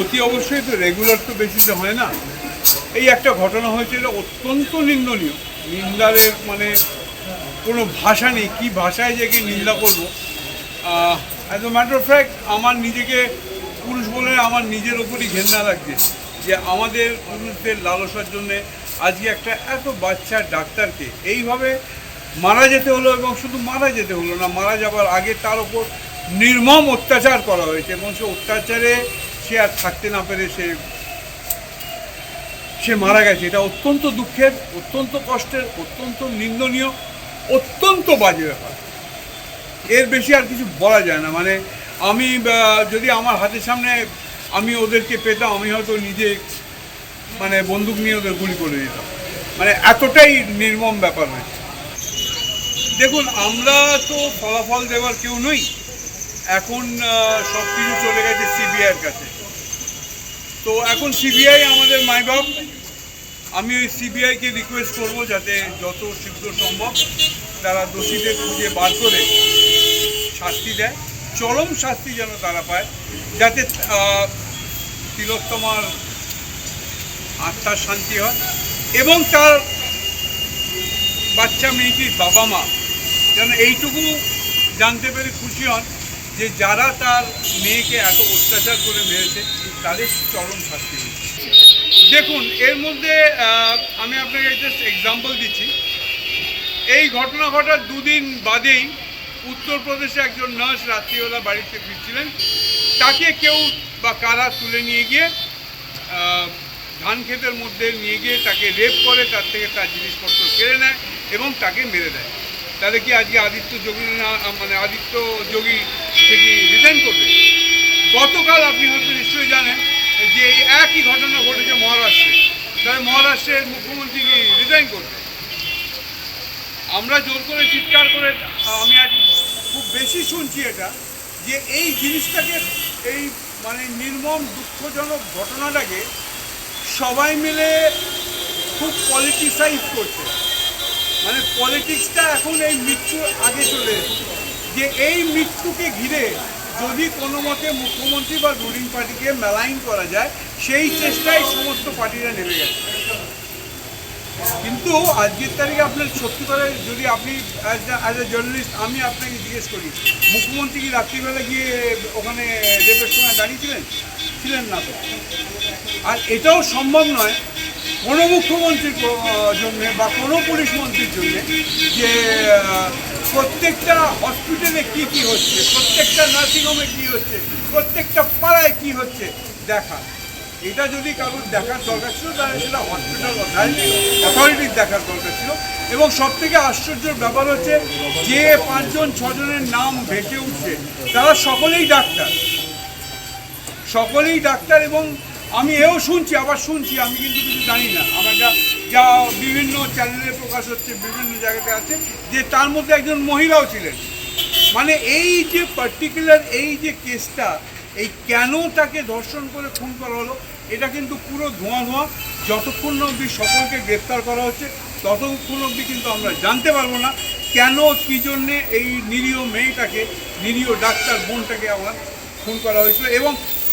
অতি অবশ্যই তো রেগুলার তো বেশিতে হয় না। এই একটা ঘটনা হয়েছিল, অত্যন্ত নিন্দনীয়। নিন্দারের মানে কোনো ভাষা নেই, কী ভাষায় যে কি নিন্দা করব। As a matter of fact আমার নিজেকে পুরুষ বলে আমার নিজের ওপরই ঘেন্না লাগছে যে আমাদের পুরুষদের লালসার জন্যে আজকে একটা এত বাচ্চা ডাক্তারকে এইভাবে মারা যেতে হলো এবং শুধু মারা যেতে হলো না, মারা যাবার আগে তার ওপর নির্মম অত্যাচার করা হয়েছে এবং সে অত্যাচারে সে আর থাকতে না পেরে সে সে মারা গেছে। এটা অত্যন্ত দুঃখের, অত্যন্ত কষ্টের, অত্যন্ত নিন্দনীয়, অত্যন্ত বাজে ব্যাপার। এর বেশি আর কিছু বলা যায় না। মানে আমি যদি আমার হাতের সামনে আমি ওদেরকে পেতাম, আমি হয়তো নিজে মানে বন্দুক নিয়ে ওদের গুলি করে দিতাম। মানে এতটাই নির্মম ব্যাপার হয়েছে। দেখুন, আমরা তো ফলাফল দেওয়ার কেউ নই। এখন সব কিছু চলে গেছে সিবিআইয়ের কাছে। তো এখন সিবিআই আমাদের মাই বাপ আমি ওই সিবিআইকে রিকোয়েস্ট করব যাতে যত শীঘ্র সম্ভব তারা দোষীদের খুঁজে বার করে শাস্তি দেয়, চরম শাস্তি যেন তারা পায়, যাতে তিলোত্তমার আত্মার শান্তি হয় এবং তার বাচ্চা মেয়েটির বাবা মা যেন এইটুকু জানতে পেরে খুশি হন। যে যারা তার মেয়েকে এত অত্যাচার করে মেরেছে, তাদের চরম শাস্তি দেখুন, এর মধ্যে আমি আপনাকে জাস্ট এক্সাম্পল দিচ্ছি। এই ঘটনা ঘটার দুদিন বাদেই উত্তরপ্রদেশে একজন নার্স রাত্রিবেলা বাড়িতে ফিরছিলেন। তাকে কেউ বা কারা তুলে নিয়ে গিয়ে ধান ক্ষেতের মধ্যে নিয়ে গিয়ে তাকে রেপ করে, তার থেকে তার জিনিসপত্র কেড়ে নেয় এবং তাকে মেরে দেয়। তাহলে কি আজকে আদিত্য যোগী না মানে আদিত্য যোগী সে কি রিজাইন করবে। গতকাল আপনি হয়তো নিশ্চয়ই জানেন যে একই ঘটনা ঘটেছে মহারাষ্ট্রে। তাহলে মহারাষ্ট্রের মুখ্যমন্ত্রী কি রিজাইন করবে। আমরা জোর করে চিৎকার করে, আমি আজ খুব বেশি শুনছি এটা, যে এই জিনিসটাকে, এই মানে নির্মম দুঃখজনক ঘটনাটাকে সবাই মিলে খুব পলিটিসাইজ করছে। মানে পলিটিক্সটা এখন এই মৃত্যুর আগে চলে এসেছে। যে এই মৃত্যুকে ঘিরে যদি কোনো মতে মুখ্যমন্ত্রী বা রুলিং পার্টিকে মেলাইন করা যায়, সেই চেষ্টায় সমস্ত পার্টিরা নেমে গেছে। কিন্তু আজকের তারিখে আপনার সত্যি করে যদি আপনি অ্যাজ এ জার্নালিস্ট আমি আপনাকে জিজ্ঞেস করি, মুখ্যমন্ত্রী কি রাত্রিবেলা গিয়ে ওখানে রেপের সময় দাঁড়িয়েছিলেন? ছিলেন না তো। আর এটাও সম্ভব নয়, কোনো মুখ্যমন্ত্রীর জন্যে বা কোনো পুলিশ মন্ত্রীর জন্য যে প্রত্যেকটা হসপিটালে কি কি হচ্ছে? প্রত্যেকটা নার্সিংহোমে কি হচ্ছে? প্রত্যেকটা পাড়ায় কি হচ্ছে? দেখা। এটা যদি কারোর দেখার দরকার ছিল, তাহলে সেটা হসপিটাল অথরিটির দেখার দরকার ছিল। এবং সব থেকে আশ্চর্যের ব্যাপার হচ্ছে, যে পাঁচজন, ছজনের নাম ভেসে উঠছে, তারা সকলেই ডাক্তার। সকলেই ডাক্তার এবং আমি এও শুনছি, আবার শুনছি, আমি কিন্তু কিছু জানি না। আমার যা যা বিভিন্ন চ্যানেলে প্রকাশ হচ্ছে, বিভিন্ন জায়গাতে আছে, যে তার মধ্যে একজন মহিলাও ছিলেন। মানে এই যে পার্টিকুলার এই যে কেসটা এই কেন তাকে ধর্ষণ করে খুন করা হলো, এটা কিন্তু পুরো ধোঁয়া ধোঁয়া। যতক্ষণ অবধি সকলকে গ্রেপ্তার করা হচ্ছে, ততক্ষণ অবধি কিন্তু আমরা জানতে পারব না কেন, কী জন্যে এই নিরীহ মেয়েটাকে, নিরীহ ডাক্তার বোনটাকে আমার খুন করা হয়েছিল। এবং